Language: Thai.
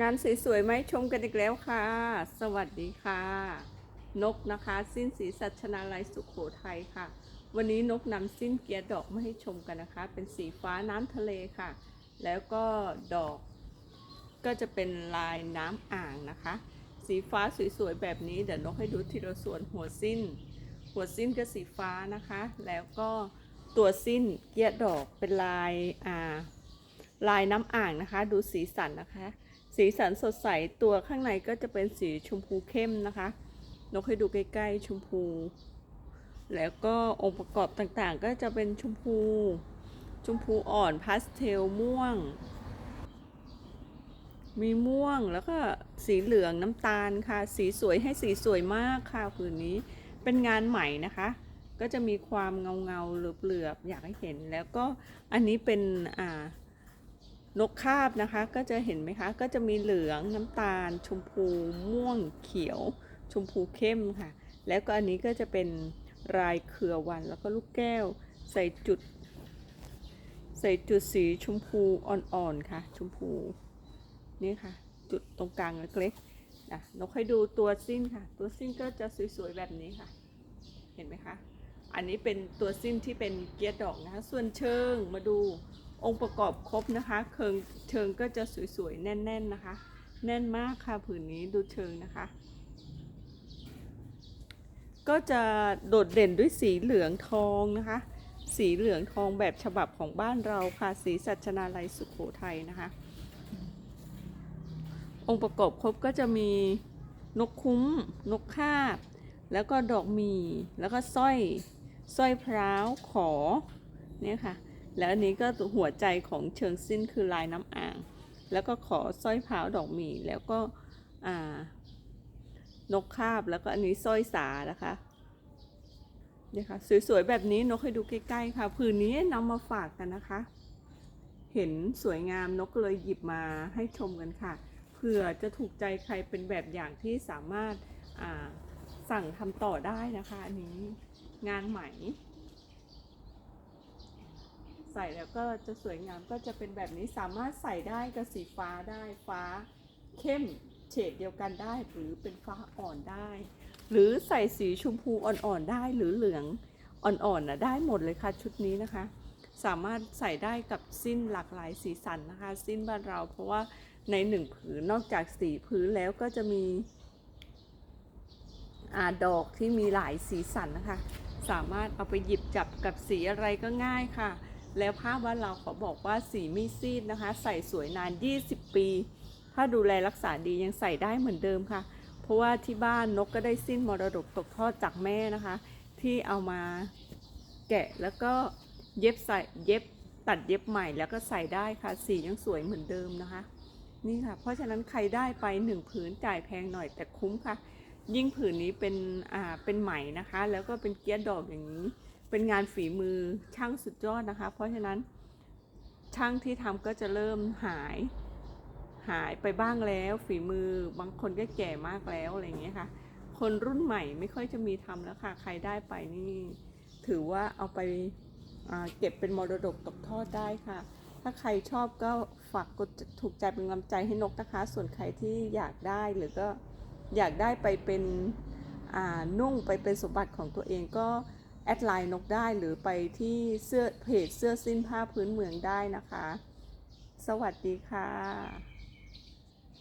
งานสวยๆไหมชมกันอีกแล้วค่ะ สวัสดีค่ะ นกนะคะ สิ้นสีสัชนาลัยสุขโขทัยค่ะ วันนี้นกนำสิ้นเกียร์ดอกมาให้ชมกันนะคะ เป็นสีฟ้าน้ำทะเลค่ะ แล้วก็ดอก ก็จะเป็นลายน้ำอ่างนะคะ สีฟ้าสวยๆแบบนี้เดี๋ยวนกให้ดูทีละส่วนหัวสิ้น หัวสิ้นก็สีฟ้านะคะ แล้วก็ตัวสิ้นเกียร์ดอกเป็นลายอ่า ลายน้ำอ่างนะคะ ดูสีสันนะคะ สีสันสดใสตัวข้างในก็จะเป็นสีชมพูเข้มนะคะนกให้ดูใกล้ๆชมพู แล้วก็องค์ประกอบต่างๆ ก็จะเป็นชมพู ชมพูอ่อนพาสเทลม่วง มีม่วงแล้วก็สีเหลืองน้ำตาลค่ะ สีสวยให้สีสวยมากค่ะผืนนี้เป็นงานใหม่นะคะ ก็จะมีความเงาเงาๆเหลือบๆอยากให้เห็น แล้วก็อันนี้เป็นอ่า นกคาบนะคะก็จะเห็นไหมคะ ก็จะมีเหลืองน้ำตาล ชมพูม่วงเขียว ชมพูเข้มค่ะ แล้วก็อันนี้ก็จะเป็นรายเครือวันแล้วก็ลูกแก้ว ใส่จุด ใส่จุดสีชมพูอ่อนๆค่ะ ชมพูนี่ค่ะ จุดตรงกลางเล็กๆนะนกให้ดูตัวสิ้นค่ะ ตัวสิ้นก็จะสวยๆแบบนี้ค่ะ เห็นไหมคะอันนี้เป็นตัวสิ้นที่เป็นเกียร์ดอกนะคะส่วนเชิงมาดู องค์ประกอบครบนะคะเชิงเชิงก็จะสวยๆ แน่นๆนะคะ แน่นมากค่ะผืนนี้ดูเชิงนะคะ ก็จะโดดเด่นด้วยสีเหลืองทองนะคะ สีเหลืองทองแบบฉบับของบ้านเราค่ะ สีสัชนาลัยสุขโขทัยนะคะ องค์ประกอบครบก็จะมีนกคุ้ม นกคาบ แล้วก็ดอกมี แล้วก็สร้อย สร้อยพร้าวขอ เนี่ยค่ะ แล้วอันนี้ก็หัวใจของเชิงสิ้นคือลายน้ำอ่าง แล้วก็ขอสร้อยพร้าวดอกหมีแล้วก็นกคาบแล้วก็อันนี้สร้อยสานะคะเนี่ยค่ะสวยๆแบบนี้นกให้ดูใกล้ๆค่ะผืนนี้นำมาฝากกันนะคะ เห็นสวยงามนกเลยหยิบมาให้ชมกันค่ะเผื่อจะถูกใจใครเป็นแบบอย่างที่สามารถสั่งทำต่อได้นะคะ อันนี้งานไหม ใส่แล้วก็จะสวยงามก็จะเป็นแบบนี้สามารถใส่ได้กับสีฟ้าได้ฟ้าเข้มเฉดเดียวกันได้ หรือเป็นฟ้าอ่อนได้ หรือใส่สีชมพูอ่อนๆได้หรือเหลืองอ่อนๆนะได้หมดเลยค่ะชุดนี้นะคะ สามารถใส่ได้กับสิ้นหลากหลายสีสันนะคะ สิ้นบ้านเราเพราะว่าในหนึ่งผืนนอกจากสีพื้นแล้วก็จะมีอาดอกที่มีหลายสีสันนะคะ สามารถเอาไปหยิบจับกับสีอะไรก็ง่ายค่ะ แล้วผ้าบ้านเราขอบอกว่าสีไม่ซีดนะคะ ใส่สวยนาน 20 ปี ถ้าดูแลรักษาดียังใส่ได้เหมือนเดิมค่ะ เพราะว่าที่บ้านนกก็ได้สิ้นมรดกตกทอดจากแม่นะคะ ที่เอามาแกะแล้วก็เย็บใส่เย็บตัดเย็บใหม่แล้วก็ใส่ได้ค่ะ สียังสวยเหมือนเดิมนะคะ นี่ค่ะ เพราะฉะนั้นใครได้ไปหนึ่งผืนจ่ายแพงหน่อยแต่คุ้มค่ะ ยิ่งผืนนี้เป็นอ่าเป็นไหมนะคะ แล้วก็เป็นเกียร์ดอกอย่างนี้ เป็นงานฝีมือช่างสุดยอดนะคะ เพราะฉะนั้นช่างที่ทำก็จะเริ่มหายหายไปบ้างแล้วฝีมือบางคนก็แก่มากแล้วอะไรอย่างเงี้ยค่ะ คนรุ่นใหม่ไม่ค่อยจะมีทำแล้วค่ะ ใครได้ไปนี่ ถือว่าเอาไปอ่าเก็บเป็นมรดกตกทอดได้ค่ะ ถ้าใครชอบก็ฝากกดถูกใจเป็นกำลังใจให้นกนะคะ ส่วนใครที่อยากได้หรือก็อยากได้ไปเป็นนุ่งไปเป็นสมบัติของตัวเองก็ แอดไลน์นกได้หรือไปที่เสื้อเพจเสื้อสิ้นผ้าพื้นเมืองได้นะคะ สวัสดีค่ะ